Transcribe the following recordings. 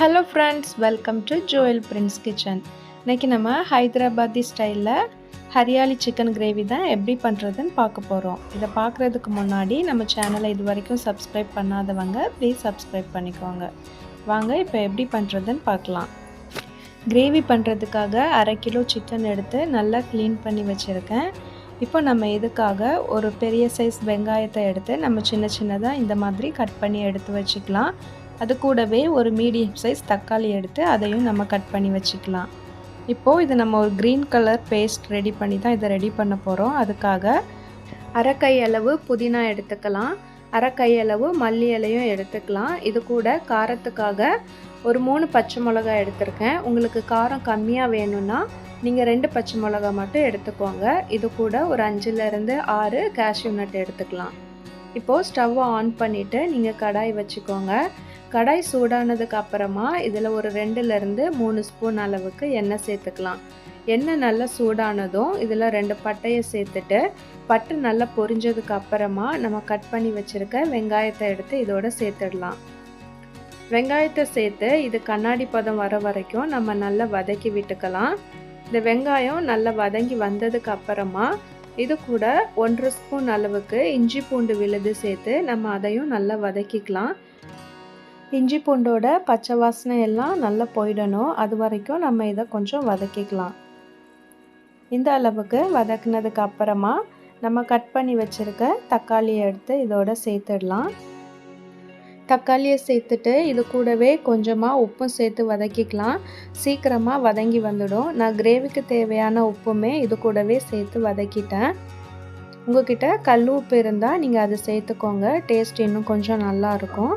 Hello friends welcome to Joel Prince kitchen இன்றைக்கி நம்ம ஹைதராபாத்தி ஸ்டைலில் ஹரியாலி சிக்கன் கிரேவி தான் எப்படி பண்ணுறதுன்னு பார்க்க போகிறோம் இதை பார்க்குறதுக்கு முன்னாடி நம்ம சேனலை இது வரைக்கும் சப்ஸ்கிரைப் பண்ணாதவங்க ப்ளீஸ் சப்ஸ்கிரைப் பண்ணிக்கோங்க. வாங்க இப்போ எப்படி பண்ணுறதுன்னு பார்க்கலாம். கிரேவி பண்ணுறதுக்காக அரை கிலோ சிக்கன் எடுத்து நல்லா க்ளீன் பண்ணி வச்சுருக்கேன். இப்போ நம்ம இதுக்காக ஒரு பெரிய சைஸ் வெங்காயத்தை எடுத்து நம்ம சின்ன சின்னதாக இந்த மாதிரி கட் பண்ணி எடுத்து வச்சுக்கலாம். அது கூடவே ஒரு மீடியம் சைஸ் தக்காளி எடுத்து அதையும் நம்ம கட் பண்ணி வச்சுக்கலாம். இப்போது இது நம்ம ஒரு க்ரீன் கலர் பேஸ்ட் ரெடி பண்ணி தான் இதை ரெடி பண்ண போகிறோம் அதுக்காக அரை அளவு புதினா எடுத்துக்கலாம். அரை கை அளவு மல்லி இலையும் எடுத்துக்கலாம். இது கூட காரத்துக்காக ஒரு மூணு பச்சை மிளகா எடுத்திருக்கேன். உங்களுக்கு காரம் கம்மியாக வேணும்னா நீங்கள் ரெண்டு பச்சை மிளகா மட்டும் எடுத்துக்கோங்க. இது கூட ஒரு அஞ்சுலேருந்து ஆறு கேஷ்யூ நட் எடுத்துக்கலாம். இப்போது ஸ்டவ்வை ஆன் பண்ணிவிட்டு நீங்கள் கடாய் வச்சுக்கோங்க. கடாய் சூடானதுக்கு அப்புறமா இதில் ஒரு ரெண்டுலேருந்து மூணு ஸ்பூன் அளவுக்கு எண்ணெய் சேர்த்துக்கலாம். எண்ணெய் நல்லா சூடானதும் இதில் ரெண்டு பட்டையை சேர்த்துட்டு பட்டு நல்லா பொரிஞ்சதுக்கு அப்புறமா நம்ம கட் பண்ணி வச்சுருக்க வெங்காயத்தை எடுத்து இதோட சேர்த்துடலாம். வெங்காயத்தை சேர்த்து இது கண்ணாடி பதம் வர வரைக்கும் நம்ம நல்லா வதக்கி விட்டுக்கலாம். இந்த வெங்காயம் நல்லா வதங்கி வந்ததுக்கு அப்புறமா இது கூட ஒன்றரை ஸ்பூன் அளவுக்கு இஞ்சி பூண்டு விழுது சேர்த்து நம்ம அதையும் நல்லா வதக்கிக்கலாம். இஞ்சி பூண்டோட பச்சை வாசனை எல்லாம் நல்லா போயிடணும். அது வரைக்கும் நம்ம இதை கொஞ்சம் வதக்கிக்கலாம். இந்த அளவுக்கு வதக்குனதுக்கு அப்புறமா நம்ம கட் பண்ணி வச்சுருக்க தக்காளியை எடுத்து இதோட சேர்த்துடலாம். தக்காளியை சேர்த்துட்டு இது கூடவே கொஞ்சமாக உப்பும் சேர்த்து வதக்கிக்கலாம். சீக்கிரமாக வதங்கி வந்துடும். நான் கிரேவிக்கு தேவையான உப்புமே இது கூடவே சேர்த்து வதக்கிட்டேன். உங்ககிட்ட கல் உப்பு இருந்தால் நீங்கள் அதை சேர்த்துக்கோங்க. டேஸ்ட் இன்னும் கொஞ்சம் நல்லாயிருக்கும்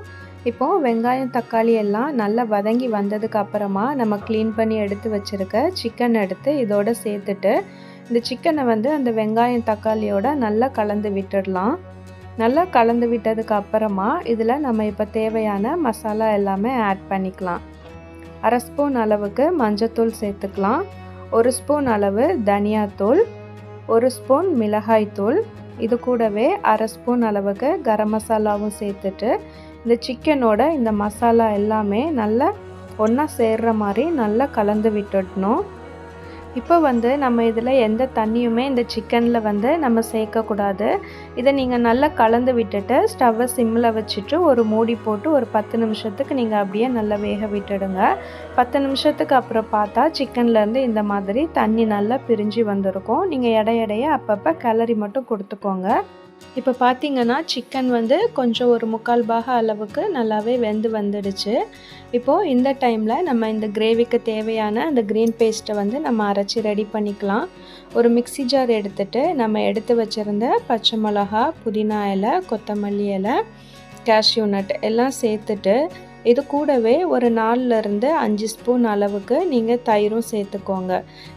இப்போது வெங்காயம் தக்காளி எல்லாம் நல்லா வதங்கி வந்ததுக்கு அப்புறமா நம்ம க்ளீன் பண்ணி எடுத்து வச்சுருக்க சிக்கன் எடுத்து இதோட சேர்த்துட்டு இந்த சிக்கனை வந்து அந்த வெங்காயம் தக்காளியோட நல்லா கலந்து விட்டுடலாம். நல்லா கலந்து விட்டதுக்கு அப்புறமா இதில் நம்ம இப்போ தேவையான மசாலா எல்லாமே ஆட் பண்ணிக்கலாம். அரை ஸ்பூன் அளவுக்கு மஞ்சத்தூள் சேர்த்துக்கலாம். ஒரு ஸ்பூன் அளவு தனியாத்தூள் ஒரு ஸ்பூன் மிளகாய்த்தூள் இது கூடவே அரை ஸ்பூன் அளவுக்கு கரம் மசாலாவும் சேர்த்துட்டு இந்த சிக்கனோட இந்த மசாலா எல்லாமே நல்லா ஒன்றா சேர்கிற மாதிரி நல்லா கலந்து விட்டுடணும். இப்போ வந்து நம்ம இதில் எந்த தண்ணியுமே இந்த சிக்கனில் வந்து நம்ம சேர்க்கக்கூடாது. இதை நீங்கள் நல்லா கலந்து விட்டுட்டு ஸ்டவ்வை சிம்மில் வச்சுட்டு ஒரு மூடி போட்டு ஒரு பத்து நிமிஷத்துக்கு நீங்கள் அப்படியே நல்லா வேக விட்டுடுங்க. பத்து நிமிஷத்துக்கு அப்புறம் பார்த்தா சிக்கன்லேருந்து இந்த மாதிரி தண்ணி நல்லா பிரிஞ்சு வந்திருக்கும். நீங்கள் எடை அப்பப்போ கிளறி மட்டும் கொடுத்துக்கோங்க. இப்போ பார்த்தீங்கன்னா சிக்கன் வந்து கொஞ்சம் ஒரு முக்கால் பாக அளவுக்கு நல்லாவே வெந்து வந்துடுச்சு. இப்போது இந்த டைமில் நம்ம இந்த கிரேவிக்கு தேவையான அந்த க்ரீன் பேஸ்ட்டை வந்து நம்ம அரைச்சி ரெடி பண்ணிக்கலாம். ஒரு மிக்சி ஜார் எடுத்துகிட்டு நம்ம எடுத்து வச்சுருந்த பச்சை மிளகா புதினா இலை கொத்தமல்லி இலை கேஷ்யூ நட் எல்லாம் சேர்த்துட்டு இது கூடவே ஒரு நாலுலேருந்து அஞ்சு ஸ்பூன் அளவுக்கு நீங்கள் தயிரும் சேர்த்துக்கோங்க.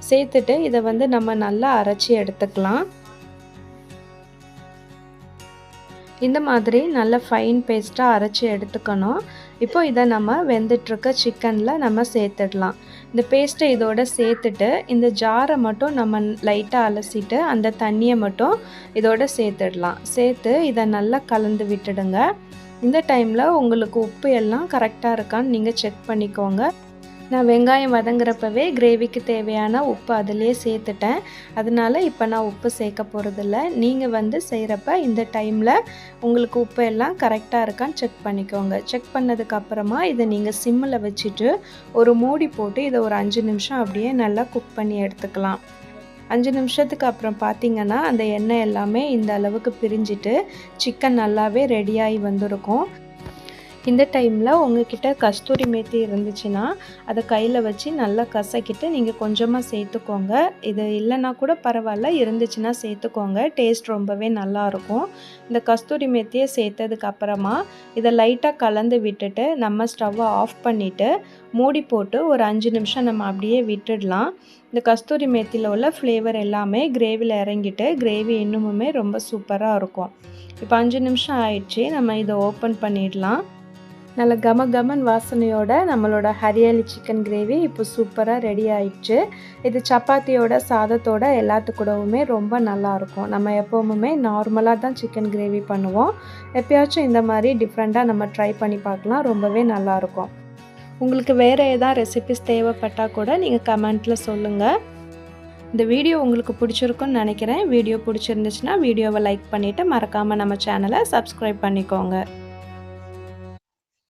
சேர்த்துட்டு இதை வந்து நம்ம நல்லா அரைச்சி எடுத்துக்கலாம். இந்த மாதிரி நல்ல ஃபைன் பேஸ்ட்டாக அரைச்சி எடுத்துக்கணும். இப்போ இதை நம்ம வெந்துட்டுருக்க சிக்கனில் நம்ம சேர்த்துடலாம். இந்த பேஸ்ட்டை இதோட சேர்த்துட்டு இந்த ஜாரை மட்டும் நம்ம லைட்டாக அலசிட்டு அந்த தண்ணியை மட்டும் இதோட சேர்த்துடலாம். சேர்த்து இதை நல்லா கலந்து விட்டுடுங்க. இந்த டைமில் உங்களுக்கு உப்பு எல்லாம் கரெக்டாக இருக்கான்னு நீங்கள் செக் பண்ணிக்கோங்க. நான் வெங்காயம் வதங்குறப்பவே கிரேவிக்கு தேவையான உப்பு அதிலே சேர்த்துட்டேன். அதனால் இப்போ நான் உப்பு சேர்க்க போகிறதில்ல நீங்கள் வந்து செய்கிறப்ப இந்த டைமில் உங்களுக்கு உப்பு எல்லாம் கரெக்டாக இருக்கான்னு செக் பண்ணிக்கோங்க. செக் பண்ணதுக்கப்புறமா இதை நீங்கள் சிம்மில் வச்சுட்டு ஒரு மூடி போட்டு இதை ஒரு அஞ்சு நிமிஷம் அப்படியே நல்லா குக் பண்ணி எடுத்துக்கலாம். அஞ்சு நிமிஷத்துக்கு அப்புறம் பார்த்தீங்கன்னா அந்த எண்ணெய் எல்லாமே இந்த அளவுக்கு பிரிஞ்சிட்டு சிக்கன் நல்லாவே ரெடியாகி வந்திருக்கும். இந்த டைமில் உங்ககிட்ட கஸ்தூரி மேத்தி இருந்துச்சுன்னா அதை கையில் வச்சு நல்லா கசக்கிட்டு நீங்கள் கொஞ்சமாக சேர்த்துக்கோங்க. இது இல்லைன்னா கூட பரவாயில்ல இருந்துச்சுன்னா சேர்த்துக்கோங்க. டேஸ்ட் ரொம்பவே நல்லாயிருக்கும் இந்த கஸ்தூரி மேத்தியை சேர்த்ததுக்கு அப்புறமா இதை லைட்டாக கலந்து விட்டுட்டு நம்ம ஸ்டவ்வை ஆஃப் பண்ணிவிட்டு மூடி போட்டு ஒரு அஞ்சு நிமிஷம் நம்ம அப்படியே விட்டுடலாம். இந்த கஸ்தூரி மேத்தியில் உள்ள ஃப்ளேவர் எல்லாமே கிரேவியில் இறங்கிட்டு கிரேவி இன்னுமுமே ரொம்ப சூப்பராக இருக்கும். இப்போ அஞ்சு நிமிஷம் ஆயிடுச்சு நம்ம இதை ஓப்பன் பண்ணிடலாம். நல்ல கம கமன் வாசனையோட நம்மளோட ஹரியாலி சிக்கன் கிரேவி இப்போ சூப்பராக ரெடி ஆயிடுச்சு. இது சப்பாத்தியோட சாதத்தோட எல்லாத்துக்கூடவுமே ரொம்ப நல்லாயிருக்கும் நம்ம எப்போவுமே நார்மலாக தான் சிக்கன் கிரேவி பண்ணுவோம். எப்பயாச்சும் இந்த மாதிரி டிஃப்ரெண்ட்டாக நம்ம ட்ரை பண்ணி பார்க்கலாம். ரொம்பவே நல்லாயிருக்கும் உங்களுக்கு வேறு ஏதாவது ரெசிபிஸ் தேவைப்பட்டால் கூட நீங்கள் கமெண்ட்டில் சொல்லுங்கள் இந்த வீடியோ உங்களுக்கு பிடிச்சிருக்குன்னு நினைக்கிறேன். வீடியோ பிடிச்சிருந்துச்சுன்னா வீடியோவை லைக் பண்ணிவிட்டு மறக்காமல் நம்ம சேனலை சப்ஸ்கிரைப் பண்ணிக்கோங்க.